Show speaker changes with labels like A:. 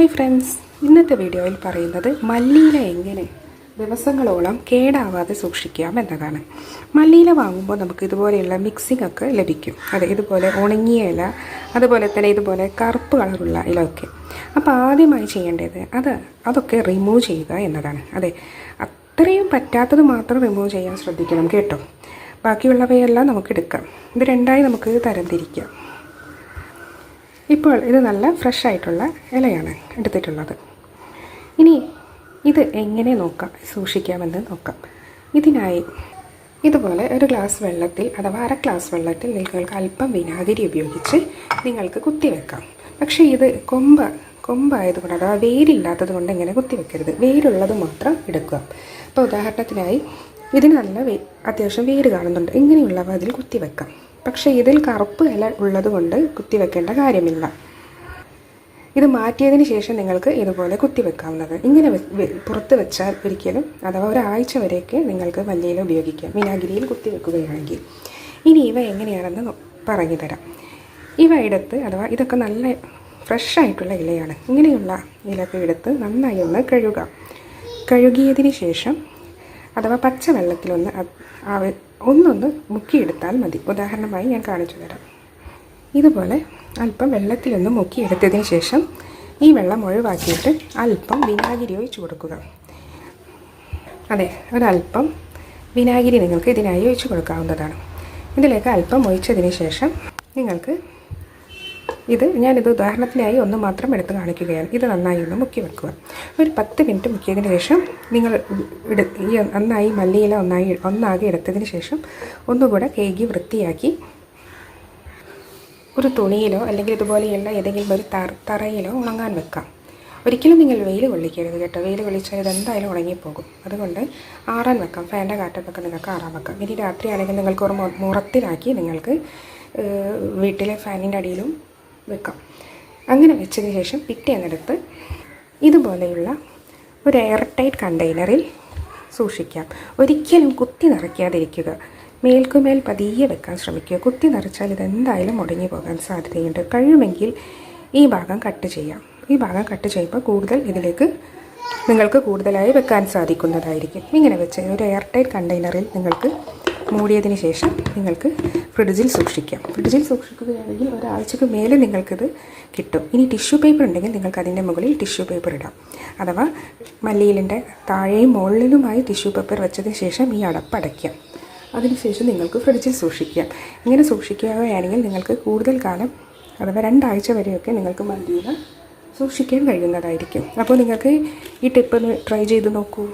A: Hi friends ഇന്നത്തെ വീഡിയോയിൽ പറയുന്നത് മല്ലിയില എങ്ങനെ ദിവസങ്ങളോളം കേടാവാതെ സൂക്ഷിക്കാം എന്നതാണ്. മല്ലിയില വാങ്ങുമ്പോൾ നമുക്ക് ഇതുപോലെയുള്ള മിക്സിംഗ് ഒക്കെ ലഭിക്കും. അതെ ഇതുപോലെ ഉണങ്ങിയ ഇല അതുപോലെ തന്നെ ഇതുപോലെ കറുപ്പ് കളറുള്ള ഇല ഒക്കെ അപ്പോൾ ആദ്യമായി ചെയ്യേണ്ടത് അത് അതൊക്കെ റിമൂവ് ചെയ്യുക എന്നതാണ്. അതെ അത്രയും പറ്റാത്തത് മാത്രം റിമൂവ് ചെയ്യാൻ ശ്രദ്ധിക്കണം കേട്ടോ. ബാക്കിയുള്ളവയെല്ലാം നമുക്ക് എടുക്കാം. ഇത് രണ്ടായി നമുക്ക് തരംതിരിക്കാം. ഇപ്പോൾ ഇത് നല്ല ഫ്രഷ് ആയിട്ടുള്ള ഇലയാണ് എടുത്തിട്ടുള്ളത്. ഇനി ഇത് എങ്ങനെ നോക്കാം? സൂക്ഷിക്കാമെന്ന് നോക്കാം. ഇതിനായി ഇതുപോലെ ഒരു ഗ്ലാസ് വെള്ളത്തിൽ അഥവാ അര ഗ്ലാസ് വെള്ളത്തിൽ നിങ്ങൾക്ക് അല്പം വിനാഗിരി ഉപയോഗിച്ച് നിങ്ങൾക്ക് കുത്തിവെക്കാം പക്ഷേ ഇത് കൊമ്പ് കൊമ്പായതുകൊണ്ട് അഥവാ വേരില്ലാത്തത് കൊണ്ട് ഇങ്ങനെ കുത്തിവെക്കരുത് വേരുള്ളത് മാത്രം എടുക്കുക. അപ്പോൾ ഉദാഹരണത്തിനായി ഇതിന് നല്ല വേ അത്യാവശ്യം വേര് കാണുന്നുണ്ട്. ഇങ്ങനെയുള്ളവ അതിൽ കുത്തിവെക്കാം പക്ഷേ ഇതിൽ കറുപ്പ് ഇല ഉള്ളതുകൊണ്ട് കുത്തിവെക്കേണ്ട കാര്യമില്ല. ഇത് മാറ്റിയതിന് ശേഷം നിങ്ങൾക്ക് ഇതുപോലെ കുത്തിവെക്കാവുന്നത്. ഇങ്ങനെ പുറത്ത് വെച്ചാൽ ഒരിക്കലും അഥവാ ഒരാഴ്ച വരെയൊക്കെ നിങ്ങൾക്ക് മല്ലിയില ഉപയോഗിക്കാം. വിനാഗിരിയിൽ കുത്തിവെക്കുകയാണെങ്കിൽ. ഇനി ഇവ എങ്ങനെയാണെന്ന് പറഞ്ഞു തരാം. ഇവ എടുത്ത് അഥവാ ഇതൊക്കെ നല്ല ഫ്രഷ് ആയിട്ടുള്ള ഇലയാണ്. ഇങ്ങനെയുള്ള ഇലയൊക്കെ എടുത്ത് നന്നായി ഒന്ന് കഴുകാം. കഴുകിയതിന് ശേഷം അഥവാ പച്ചവെള്ളത്തിലൊന്ന് ഒന്നൊന്ന് മുക്കിയെടുത്താൽ മതി. ഉദാഹരണമായി ഞാൻ കാണിച്ചു തരാം. ഇതുപോലെ അല്പം വെള്ളത്തിലൊന്ന് മുക്കിയെടുത്തതിന് ശേഷം ഈ വെള്ളം ഒഴിവാക്കിയിട്ട് അല്പം വിനാഗിരി ഒഴിച്ചു കൊടുക്കുക. അതെ ഒരല്പം വിനാഗിരി നിങ്ങൾക്ക് ഇതിനായി ഒഴിച്ചു കൊടുക്കാവുന്നതാണ്. ഇതിലേക്ക് അല്പം ഒഴിച്ചതിന് ശേഷം നിങ്ങൾക്ക് ഇത് ഞാനിത് ഉദാഹരണത്തിനായി ഒന്ന് മാത്രം എടുത്ത് കാണിക്കുകയാണ്. ഇത് നന്നായി ഒന്ന് മുക്കി വെക്കുക. ഒരു പത്ത് മിനിറ്റ് മുക്കിയതിന് ശേഷം നിങ്ങൾ ഈ നന്നായി മല്ലിയില ഒന്നായി ഒന്നാകെ എടുത്തതിന് ശേഷം ഒന്നുകൂടെ കേകി വൃത്തിയാക്കി ഒരു തുണിയിലോ അല്ലെങ്കിൽ ഇതുപോലെയുള്ള ഏതെങ്കിലും ഒരു തറ തറയിലോ ഉണങ്ങാൻ വെക്കാം. ഒരിക്കലും നിങ്ങൾ വെയിൽ കൊള്ളിക്കരുത് കേട്ടോ. വെയിൽ കൊള്ളിച്ചാൽ ഇത് എന്തായാലും ഉണങ്ങിപ്പോകും. അതുകൊണ്ട് ആറാൻ വെക്കാം. ഫാന്റെ കാറ്റത്തൊക്കെ നിങ്ങൾക്ക് ആറാൻ വെക്കാം. ഇനി രാത്രിയാണെങ്കിൽ നിങ്ങൾക്ക് ഒരു മുറത്തിലാക്കി നിങ്ങൾക്ക് വീട്ടിലെ ഫാനിന്റെ അടിയിലും വെക്കാം. അങ്ങനെ വെച്ചതിന് ശേഷം പിറ്റേന്നെടുത്ത് ഇതുപോലെയുള്ള ഒരു എയർ ടൈറ്റ് കണ്ടെയ്നറിൽ സൂക്ഷിക്കാം. ഒരിക്കലും കുത്തി നിറയ്ക്കാതിരിക്കുക. മേൽക്കുമേൽ പതിയെ വെക്കാൻ ശ്രമിക്കുക. കുത്തി നിറച്ചാൽ ഇതെന്തായാലും മുടങ്ങി പോകാൻ സാധ്യതയുണ്ട്. കഴിയുമെങ്കിൽ ഈ ഭാഗം കട്ട് ചെയ്യാം. ഈ ഭാഗം കട്ട് ചെയ്യുമ്പോൾ കൂടുതൽ ഇതിലേക്ക് നിങ്ങൾക്ക് കൂടുതലായി വെക്കാൻ സാധിക്കുന്നതായിരിക്കും. ഇങ്ങനെ വെച്ച് ഒരു എയർ ടൈറ്റ് കണ്ടെയ്നറിൽ നിങ്ങൾക്ക് മൂടിയതിന് ശേഷം നിങ്ങൾക്ക് ഫ്രിഡ്ജിൽ സൂക്ഷിക്കാം. ഫ്രിഡ്ജിൽ സൂക്ഷിക്കുകയാണെങ്കിൽ ഒരാഴ്ചക്ക് മേലെ നിങ്ങൾക്കിത് കിട്ടും. ഇനി ടിഷ്യൂ പേപ്പർ ഉണ്ടെങ്കിൽ നിങ്ങൾക്ക് അതിന്റെ മുകളിൽ ടിഷ്യൂ പേപ്പർ ഇടാം. അഥവാ മല്ലിയിലിന്റെ താഴെയും മുകളിലുമായി ടിഷ്യൂ പേപ്പർ വെച്ചതിന് ശേഷം ഈ അടപ്പ് അടയ്ക്കാം. അതിനുശേഷം നിങ്ങൾക്ക് ഫ്രിഡ്ജിൽ സൂക്ഷിക്കാം. ഇങ്ങനെ സൂക്ഷിക്കുകയാണെങ്കിൽ നിങ്ങൾക്ക് കൂടുതൽ കാലം അഥവാ രണ്ടാഴ്ച വരെയൊക്കെ നിങ്ങൾക്ക് മല്ലിയില സൂക്ഷിക്കാൻ കഴിയുന്നതായിരിക്കും. അപ്പോൾ നിങ്ങൾക്ക് ഈ ടിപ്പ് ട്രൈ ചെയ്ത് നോക്കൂ.